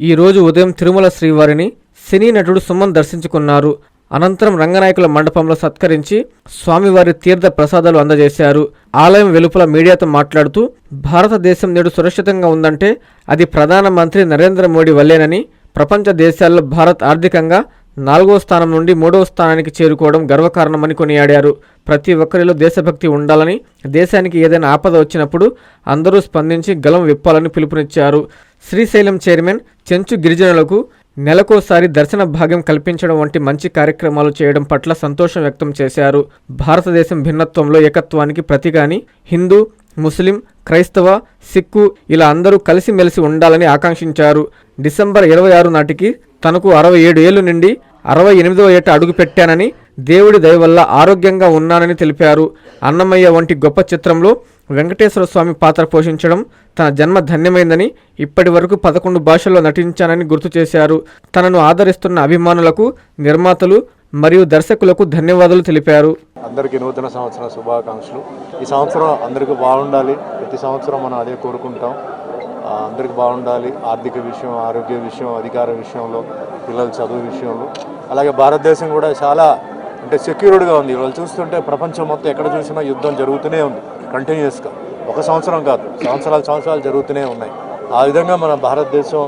ఈ రోజు ఉదయం తిరుమల శ్రీవారిని సినీ నటుడు సుమన్ దర్శించుకున్నారు. అనంతరం రంగనాయకుల మండపంలో సత్కరించి స్వామివారి తీర్థ ప్రసాదాలు అందజేశారు. ఆలయం వెలుపల మీడియాతో మాట్లాడుతూ భారతదేశం నేడు సురక్షితంగా ఉందంటే అది ప్రధానమంత్రి నరేంద్ర మోడీ వల్లేనని ప్రపంచ దేశాల్లో భారత్ ఆర్థికంగా నాలుగో స్థానం నుండి మూడవ స్థానానికి చేరుకోవడం గర్వకారణమని కొనియాడారు. ప్రతి ఒక్కరిలో దేశభక్తి ఉండాలని దేశానికి ఏదైనా ఆపద వచ్చినప్పుడు అందరూ స్పందించి గలం విప్పాలని పిలుపునిచ్చారు. శ్రీశైలం చైర్మన్ చెంచు గిరిజనులకు నెలకోసారి దర్శన భాగ్యం కల్పించడం వంటి మంచి కార్యక్రమాలు చేయడం పట్ల సంతోషం వ్యక్తం చేశారు. భారతదేశం భిన్నత్వంలో ఏకత్వానికి ప్రతిగాని హిందూ ముస్లిం క్రైస్తవ సిక్కు ఇలా అందరూ కలిసిమెలిసి ఉండాలని ఆకాంక్షించారు. డిసెంబర్ ఇరవై ఆరు నాటికి తనకు అరవై ఏడు ఏళ్ళు నుండి అరవై ఎనిమిదవ ఏట అడుగు పెట్టానని దేవుడి దయ వల్ల ఆరోగ్యంగా ఉన్నానని తెలిపారు. అన్నమయ్య వంటి గొప్ప చిత్రంలో వెంకటేశ్వర స్వామి పాత్ర పోషించడం తన జన్మ ధన్యమైందని ఇప్పటి వరకు పదకొండు భాషల్లో నటించానని గుర్తు చేశారు. తనను ఆదరిస్తున్న అభిమానులకు నిర్మాతలు మరియు దర్శకులకు ధన్యవాదాలు తెలిపారు. అందరికీ నూతన సంవత్సరం శుభాకాంక్షలు. ఈ సంవత్సరం అందరికీ బాగుండాలి. ప్రతి సంవత్సరం మనం అదే కోరుకుంటాం. అందరికి అందరికీ బాగుండాలి. ఆర్థిక విషయం ఆరోగ్య విషయం అధికార విషయంలో పిల్లల చదువు విషయంలో. అలాగే భారతదేశం కూడా చాలా అంటే సెక్యూర్డ్గా ఉంది. వాళ్ళు చూస్తుంటే ప్రపంచం మొత్తం ఎక్కడ చూసినా యుద్ధం జరుగుతూనే ఉంది. కంటిన్యూస్గా ఒక సంవత్సరం కాదు. సంవత్సరాలు సంవత్సరాలు జరుగుతూనే ఉన్నాయి. ఆ విధంగా మన భారతదేశం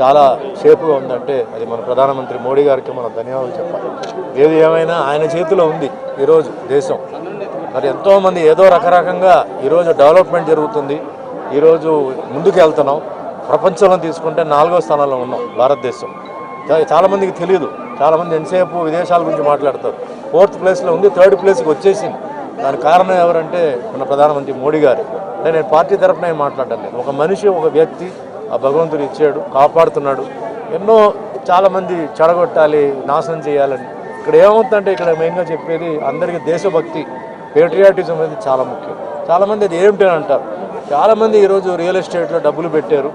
చాలా సేఫ్గా ఉందంటే అది మన ప్రధానమంత్రి మోడీ గారికి మనం ధన్యవాదాలు చెప్పాలి. ఏది ఏమైనా ఆయన చేతిలో ఉంది ఈరోజు దేశం. మరి ఎంతోమంది ఏదో రకరకంగా ఈరోజు డెవలప్మెంట్ జరుగుతుంది. ఈరోజు ముందుకు వెళ్తున్నాం. ప్రపంచంలో తీసుకుంటే నాలుగో స్థానంలో ఉన్నాం భారతదేశం. చాలామందికి తెలియదు చాలామంది ఎంతసేపు విదేశాల గురించి మాట్లాడతారు. ఫోర్త్ ప్లేస్లో ఉంది థర్డ్ ప్లేస్కి వచ్చేసింది. దాని కారణం ఎవరంటే మన ప్రధానమంత్రి మోడీ గారు. అంటే నేను పార్టీ తరఫున ఏం లేదు. ఒక మనిషి ఒక వ్యక్తి ఆ భగవంతుడు ఇచ్చాడు కాపాడుతున్నాడు. ఎన్నో చాలామంది చెడగొట్టాలి నాశనం చేయాలని. ఇక్కడ ఏమవుతుందంటే ఇక్కడ మెయిన్గా చెప్పేది అందరికీ దేశభక్తి పేట్రియాటిజం అనేది చాలా ముఖ్యం. చాలామంది అది ఏమిటి అని అంటారు. చాలామంది ఈరోజు రియల్ ఎస్టేట్లో డబ్బులు పెట్టారు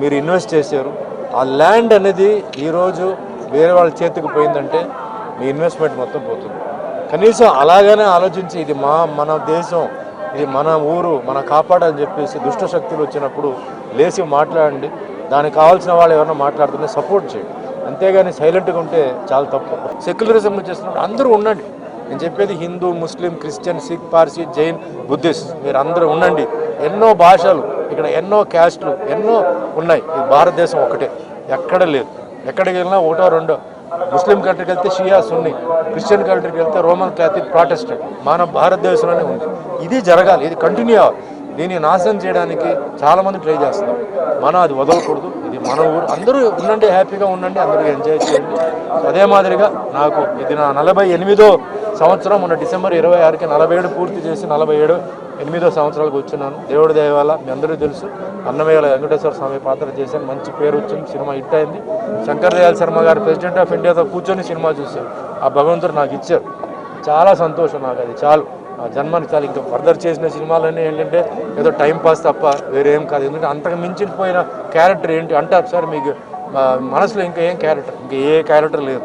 మీరు ఇన్వెస్ట్ చేశారు. ఆ ల్యాండ్ అనేది ఈరోజు వేరే వాళ్ళ చేతికి పోయిందంటే మీ ఇన్వెస్ట్మెంట్ మొత్తం పోతుంది. కనీసం అలాగనే ఆలోచించి ఇది మా మన దేశం ఇది మన ఊరు మన కాపాడని చెప్పేసి దుష్ట శక్తులు వచ్చినప్పుడు లేచి మాట్లాడండి. దానికి కావాల్సిన వాళ్ళు ఎవరైనా మాట్లాడుతుంటే సపోర్ట్ చేయండి. అంతేగాని సైలెంట్గా ఉంటే చాలా తప్పు. సెక్యులరిజం చేస్తున్నప్పుడు అందరూ ఉండండి. నేను చెప్పేది Hindu Muslim Christian Sikh Parsi Jain Buddhist మీరు అందరూ ఉండండి. ఎన్నో భాషలు ఇక్కడ ఎన్నో క్యాస్ట్లు ఎన్నో ఉన్నాయి. ఈ భారతదేశం ఒకటే ఎక్కడ లేదు. ఎక్కడికి వెళ్ళినా ఒకటో రెండో ముస్లిం కంట్రీకి వెళ్తే షియా సున్ని క్రిస్టియన్ కంట్రీకి వెళ్తే రోమన్ క్యాథలిక్ ప్రాటెస్టెంట్ మన భారతదేశంలోనే ఉంది. ఇది జరగాలి ఇది కంటిన్యూ అవ్వాలి. దీన్ని నాశనం చేయడానికి చాలామంది ట్రై చేస్తున్నారు. మనం అది వదలకూడదు ఇది మన ఊరు. అందరూ ఉండండి హ్యాపీగా ఉండండి అందరూ ఎంజాయ్ చేయండి. అదే మాదిరిగా నాకు ఇది నా నలభై ఎనిమిదో సంవత్సరం మొన్న డిసెంబర్ ఇరవై ఆరుకి నలభై ఏడు పూర్తి చేసి నలభై ఏడు ఎనిమిదో సంవత్సరాలకు వచ్చున్నాను దేవుడి దేవాల మీ అందరూ తెలుసు. అన్నమయ్యల వెంకటేశ్వర స్వామి పాత్ర చేశాను. మంచి పేరు వచ్చింది సినిమా హిట్ అయింది. శంకర్ దయాల్ శర్మ గారు ప్రెసిడెంట్ ఆఫ్ ఇండియాతో కూర్చొని సినిమా చూశారు. ఆ భగవంతుడు నాకు ఇచ్చారు చాలా సంతోషం నాకు అది. చాలు. ఆ జన్మని చాలు. ఇంకా ఫర్దర్ చేసిన సినిమాలన్నీ ఏంటంటే ఏదో టైం పాస్ తప్ప వేరేం కాదు. ఎందుకంటే అంతకు మించిపోయిన క్యారెక్టర్ ఏంటి? అంటారు సార్ మీకు మనసులో ఇంకా ఏం క్యారెక్టర్ ఇంకా ఏ క్యారెక్టర్ లేదు.